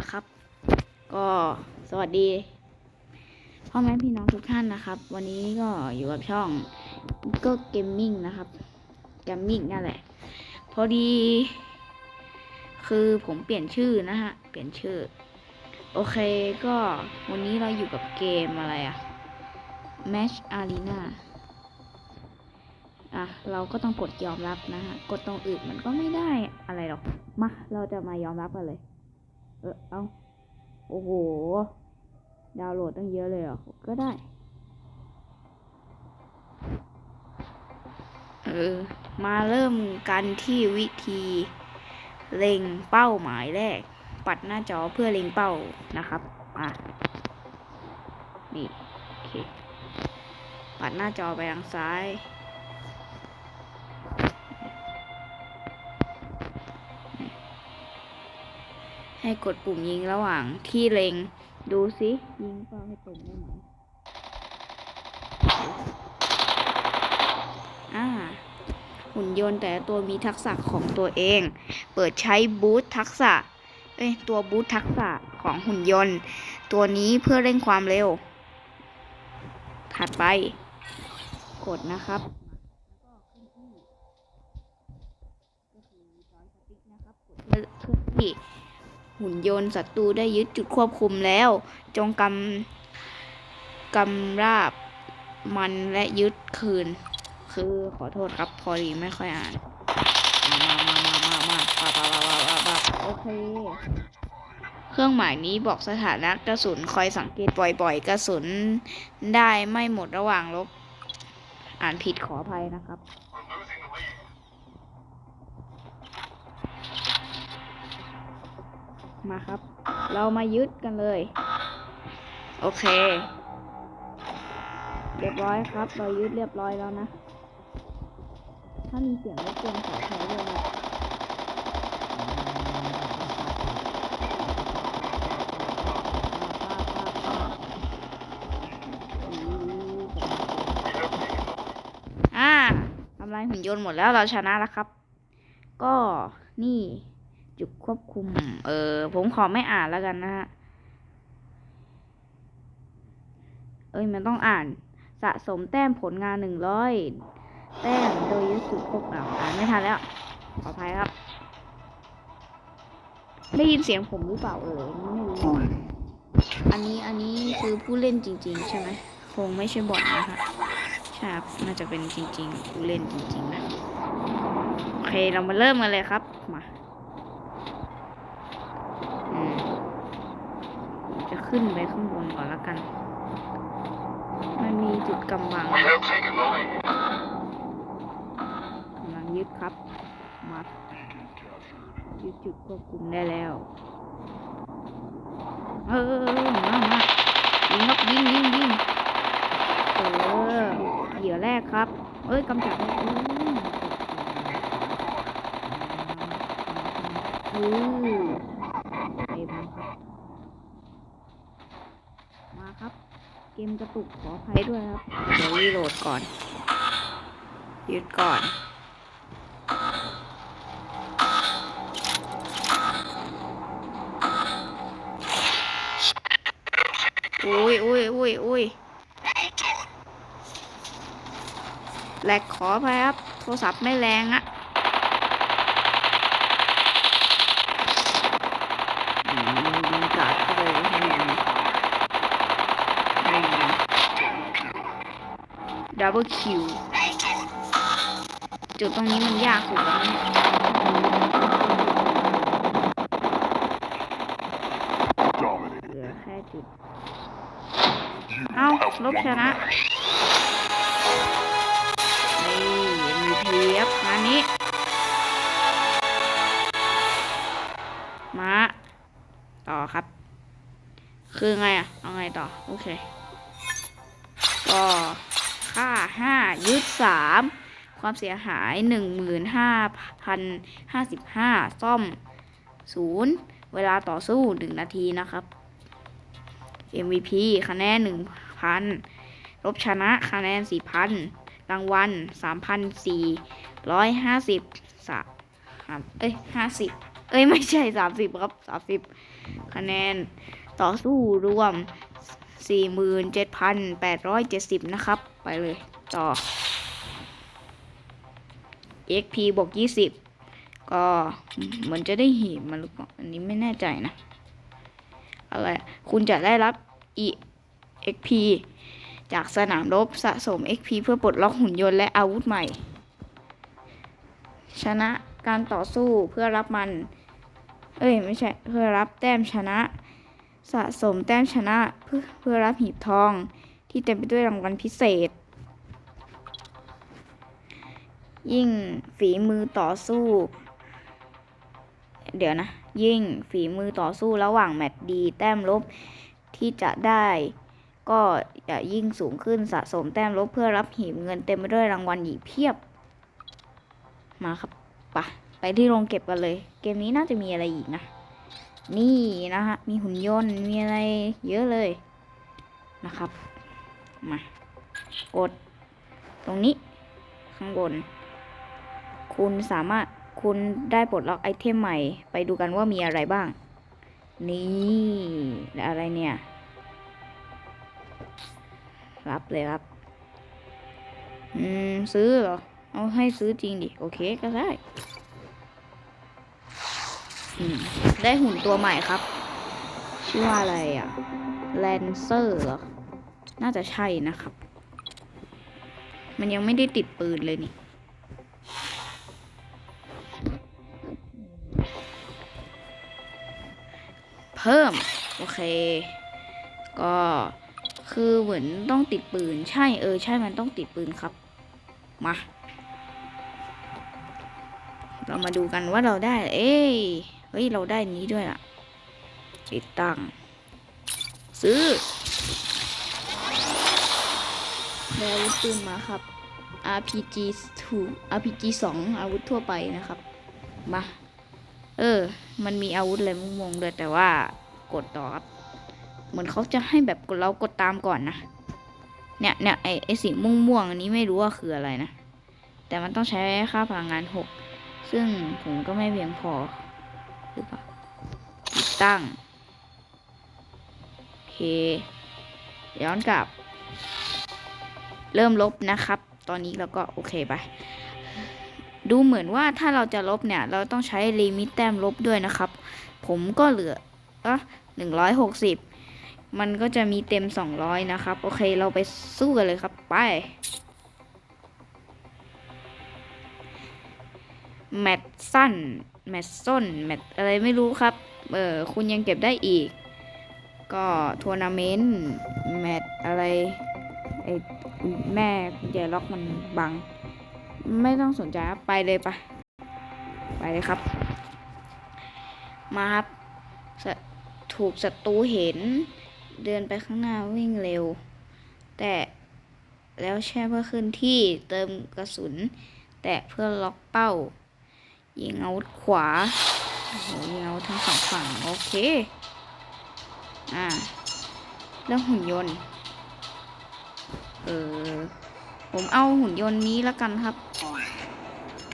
ละครับ ก็สวัสดีพ่อแม่พี่น้องทุกท่านนะครับ วันนี้ก็อยู่กับช่องก็เกมมิ่งนะครับเกมมิ่งนั่นแหละ พอดี คือผมเปลี่ยนชื่อนะฮะ เปลี่ยนชื่อ โอเคก็วันนี้เราอยู่กับเกมอะไรอะ Match Arena อะ เราก็ต้องกดยอมรับนะฮะ กดตรงอื่นมันก็ไม่ได้อะไรหรอก มา เราจะมายอมรับกันเลย เออเอาโอ้โห ดาวน์โหลดตั้งเยอะเลยเหรอ ก็ได้ เออ มาเริ่มกันที่วิธีเล็งเป้าหมายแรก ปัดหน้าจอเพื่อเล็งเป้านะครับ อะ นี่ โอเค ปัดหน้าจอไปทางซ้าย ให้กดปุ่มยิงระหว่างที่เล็ง ดูสิยิงเป้าให้ตรงได้ไหมอ่าหุ่นยนต์แต่ตัวมีทักษะของตัวเอง เปิดใช้บูททักษะ เอ้ย ตัวบูททักษะของหุ่นยนต์ ตัวนี้เพื่อเร่งความเร็ว ถัดไป กดนะครับเพื่อที่ หุ่นยนต์ศัตรูได้ยึดจุดควบคุมแล้ว จงกำกำราบมันและยึดคืน คือขอโทษครับพอดีไม่ค่อยอ่าน มามามามามาปาปาปาปาปาปาโอเค เครื่องหมายนี้บอกสถานะกระสุนคอยสังเกตบ่อยๆ กระสุนได้ไม่หมดระหว่างลบ อ่านผิดขออภัยนะครับ มาครับ เรามายึดกันเลย โอเค เรียบร้อยครับ เรายึดเรียบร้อยแล้วนะ ถ้ามีเสียงรบกวนขออภัยด้วยนะอ่าทำลายหุ่นยนต์หมดแล้วเราชนะแล้วครับ ก็นี่ จุดควบคุม เออ ผมขอไม่อ่านแล้วกันนะฮะ เอ้ย มันต้องอ่าน สะสมแต้มผลงานหนึ่งร้อยแต้มโดยยึดจุดควบอ่านไม่ทันแล้ว ขออภัยครับ ได้ยินเสียงผมหรือเปล่าเออไม่รู้อันนี้ อันนี้คือผู้เล่นจริง ๆ ใช่ไหม คงไม่ใช่บอทนะฮะใช่ครับน่าจะเป็นจริง ๆ ผู้เล่นจริงๆนะ โอเค เรามาเริ่มกันเลยครับ มา อืมจะ ขึ้นไปข้างบนก่อนล้วกัน มันมีจุดกำบังกำลังยึดครับมายึดจุดควบคุมได้แล้ว เออมามายิงครับยิงยิงยิงเออเหยื่อแรกครับ เอ้ยกำจัดเลยอือเต็มครับ มาครับ เกมกระตุกขออภัยด้วยครับ เดี๋ยวรีโหลดก่อนยึดก่อน อุ้ยอุ้ยอุ้ยอุ้ยแหลกขอไปครับ โทรศัพท์ไม่แรงอะอืมยิงกาดเข้าไปให้มัน ดับเบิลคิวจุดตรงนี้มันยากสุดแล้วเนี่ย Dominated. เหลือแค่จุด You Ow, have lốp won xe the nè. match. นี่มีเพียบงานนี้ มาต่อครับ คือไงอะเอาไงต่อ โอเค ก็ ค่าห้ายึดสามความเสียหายหนึ่งหมื่นห้าพันห้าสิบห้าซ่อมศูนย์เวลาต่อสู้หนึ่งนาทีนะครับ MVP คะแนนหนึ่งพันลบชนะคะแนนสี่พันรางวัลสามพันสี่ร้อยห้าสิบสามเอ้ยห้าสิบเอ้ย ไม่ใช่สามสิบครับสามสิบคะแนนต่อสู้รวม 47,870 นะครับ ไปเลยต่อ XP บวก20 ก็เหมือนจะได้หีบมาหรือเปล่าอันนี้ไม่แน่ใจนะ อะไร คุณจะได้รับ EXP จากสนามรบสะสม XP เพื่อปลดล็อกหุ่นยนต์และอาวุธใหม่ ชนะการต่อสู้เพื่อรับมัน เอ้ย ไม่ใช่ เพื่อรับแต้มชนะ สะสมแต้มชนะเพื่อเพื่อรับหีบทองที่เต็มไปด้วยรางวัลพิเศษ ยิ่งฝีมือต่อสู้ เดี๋ยวนะ ยิ่งฝีมือต่อสู้ระหว่างแมตช์ดีแต้มลบที่จะได้ก็จะยิ่งสูงขึ้นสะสมแต้มลบเพื่อรับหีบเงินเต็มไปด้วยรางวัลอีกเพียบ มาครับไปะไปที่โรงเก็บกันเลย เกมนี้น่าจะมีอะไรอีกนะ นี่นะฮะ มีหุ่นยนต์ มีอะไรเยอะเลยนะครับ มา กด ตรงนี้ ข้างบน คุณสามารถคุณได้ปลดล็อกไอเทมใหม่ ไปดูกันว่ามีอะไรบ้าง นี่และอะไรเนี่ย รับเลยครับ อืม ซื้อเหรอ เอาให้ซื้อจริงดิ โอเคก็ได้ ได้หุ่นตัวใหม่ครับ ชื่อว่าอะไรอะแลนเซอร์น่าจะใช่นะครับ มันยังไม่ได้ติดปืนเลยนี่เพิ่ม โอเค ก็คือเหมือนต้องติดปืน ใช่เออ ใช่มันต้องติดปืนครับ มา เรามาดูกันว่าเราได้ เอ้ เฮ้ย เราได้นี้ด้วยอะติดตั้ง ซื้อได้อาวุธปืนมาครับ RPG 2 RPG 2 อาวุธทั่วไปนะครับ มา เออ มันมีอาวุธอะไรมุงงๆด้วยแต่ว่ากดต่อครับ เหมือนเขาจะให้แบบเรากดตามก่อนนะ เนี่ยเนี่ยไอไอสีม่วงม่วงๆอันนี้ไม่รู้ว่าคืออะไรนะ แต่มันต้องใช้ค่าพลังงานหกซึ่งผมก็ไม่เพียงพอ หรือเปล่าติดตั้ง โอเค ย้อนกลับ เริ่มลบนะครับ ตอนนี้เราก็โอเคไป ดูเหมือนว่าถ้าเราจะลบเนี่ย เราต้องใช้ลิมิตแต้มลบด้วยนะครับ ผมก็เหลืออะหนึ่งร้อยหกสิบมันก็จะมีเต็มสองร้อยนะครับ โอเคเราไปสู้กันเลยครับ ไป แมตสั้นแมตส้นแมตอะไรไม่รู้ครับ เออคุณยังเก็บได้อีก ก็ทัวร์นาเมนต์แมตอะไรไอแม่กุญแจล็อกมันบัง ไม่ต้องสนใจครับไปเลยไปไปเลยครับ มาครับถูกศัตรูเห็น เดินไปข้างหน้าวิ่งเร็ว แต่แล้วแช่เพื่อขึ้นที่เติมกระสุน แต่เพื่อล็อกเป้า ยิงอาวุธขวาโอ้ยิงอาวุธทั้งสองฝั่งโอเค อ่าแล้วหุ่นยนต์ เออ ผมเอาหุ่นยนต์นี้แล้วกันครับ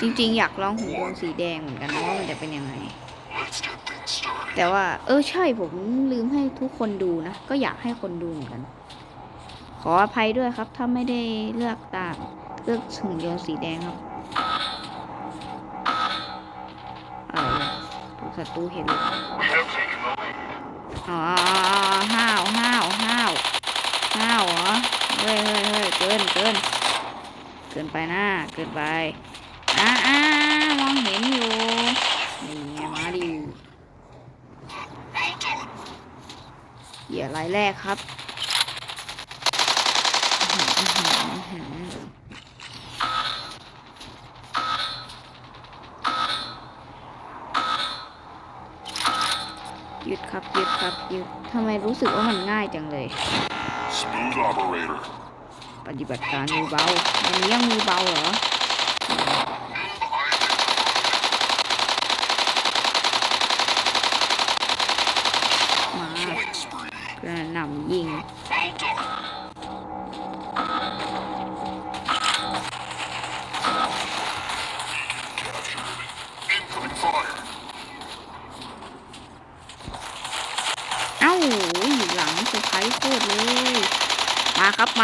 จริงๆ อยากลองหุ่นยนต์สีแดงเหมือนกันนะว่ามันจะเป็นยังไง แต่ว่า เออใช่ผมลืมให้ทุกคนดูนะ ก็อยากให้คนดูเหมือนกัน ขออภัยด้วยครับ ถ้าไม่ได้เลือกตามเลือกหุ่นยนต์สีแดงครับ อะไรวะถูกศัตรูเห็นเลย We have taken the lead. อ๋อห้าวห้าวห้าวห้าวเหรอเฮ้ยเฮ้ยเฮ้ยเกินเกินเกินไปนะเกินไปอ่าอ่ามองเห็นอยู่นี่ไงมาดิ Well done. เหยื่อรายแรกครับอื้อหืออื้อหืออื้อหือห ยุดครับหยุดครับหยุดทำไมรู้สึกว่ามันง่ายจังเลย Smooth operator. ปฏิบัติการมือเบาวันนี้ยังมือเบาเหรอมา Killing spree. กระหน่ำยิง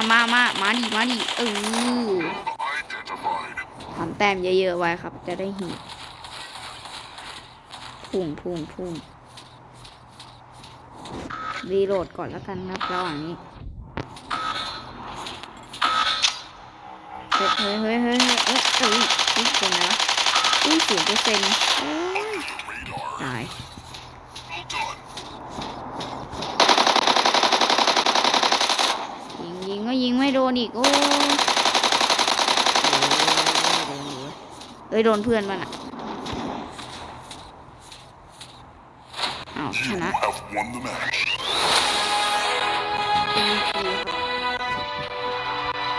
มามามามาดิมาดิเออทำแต้มเยอะๆไว้ครับ จะได้หีบพุ่งพุ่งพุ่งรีโหลดก่อนแล้วกันครับระหว่างนี้เฮ้ยเฮ้ยเฮ้ยเฮ้ยเฮ้ยเอ้ยเอ้ยเป็นไงวะอุ้ยศูนย์เปอร์เซ็นต์ตาย Well done. ยิงยิงก็ยิงไม่โด นอีก โอ้ยเอ้ยโดนเพื่อนมันอะอ้าวช You นะ have won the match.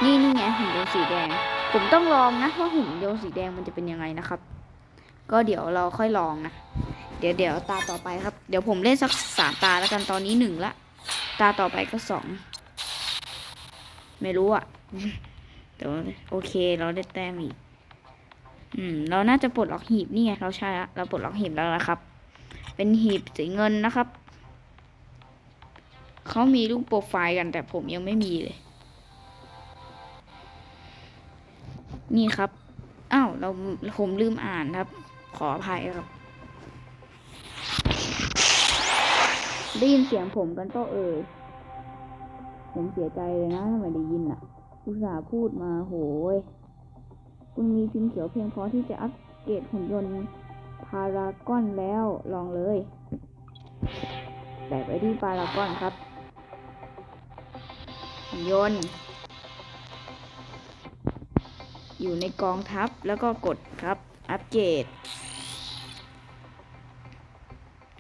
นี่นี่ไงหุ่นยนต์สีแดง ผมต้องลองนะว่าหุ่นยนต์สีแดงมันจะเป็นยังไงนะครับ ก็เดี๋ยวเราค่อยลองนะ เดี๋ยวเดี๋ยวตาต่อไปครับ เดี๋ยวผมเล่นสักสามตาแล้วกันตอนนี้หนึ่งละ ตาต่อไปก็สอง ไม่รู้อะเดี๋ยวโอเคเราได้แต้มอีก อืม เราน่าจะปลดล็อกหีบนี่ไงเราใช่ละเราปลดล็อกหีบแล้วนะครับ เป็นหีบสีเงินนะครับเขามีรูปโปรไฟล์กันแต่ผมยังไม่มีเลย นี่ครับอ้าวเราผมลืมอ่านครับ ขออภัยครับได้ยินเสียงผมกันก็เอ่ย ผมเสียใจเลยนะทำไมได้ยินอะ อุตส่าห์พูดมาโหยคุณมีพิมพ์เขียวเพียงพอที่จะอัปเกรดหุ่นยนต์พารากอนแล้วลองเลย แต่ไปที่พารากอนครับ หุ่นยนต์ อยู่ในกองทัพแล้วก็กดครับ อัปเกรด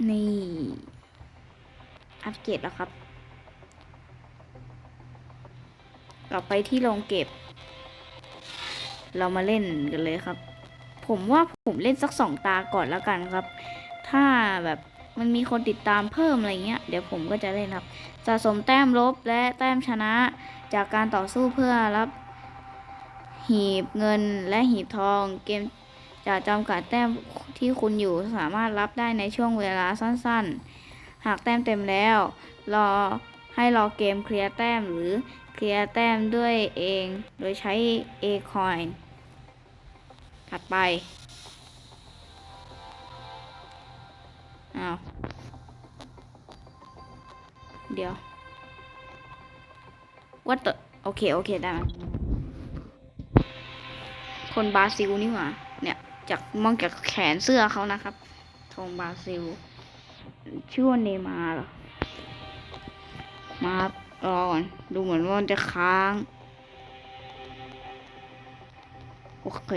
นี่ อัปเกรดแล้วครับ กลับไปที่โรงเก็บ เรามาเล่นกันเลยครับ ผมว่าผมเล่นสักสองตาก่อนแล้วกันครับ ถ้าแบบมันมีคนติดตามเพิ่มอะไรเงี้ย เดี๋ยวผมก็จะเล่นครับ สะสมแต้มลบและแต้มชนะจากการต่อสู้เพื่อรับ หีบเงินและหีบทองเกมจะจำกัดแต้มที่คุณอยู่สามารถรับได้ในช่วงเวลาสั้นๆ หากแต้มเต็มแล้ว รอให้รอเกมเคลียร์แต้มหรือ เคลียร์แต้มด้วยเอง โดยใช้ A coin ถัดไป อ้าว เดี๋ยว what the โอเค โอเค ได้ไหมคนบราซิลนี่หว่า เนี่ย จากมองจากแขนเสื้อเขานะครับธงบราซิล ชื่อว่าเนมาร์เหรอ มา รับรอก่อน ดูเหมือนว่ามันจะค้าง โอเค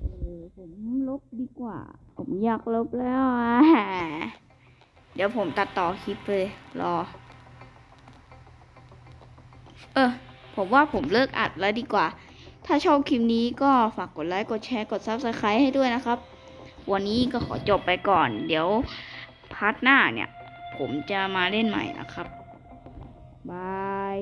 เออผมลบดีกว่า ผมอยากลบแล้วอะเดี๋ยวผมตัดต่อคลิปเลย รอ เออ ผมว่าผมเลิกอัดแล้วดีกว่า ถ้าชอบคลิปนี้ก็ฝากกดไลค์ กดแชร์ กด Subscribe ให้ด้วยนะครับ วันนี้ก็ขอจบไปก่อน เดี๋ยวพาร์ทหน้าเนี่ย ผมจะมาเล่นใหม่นะครับบาย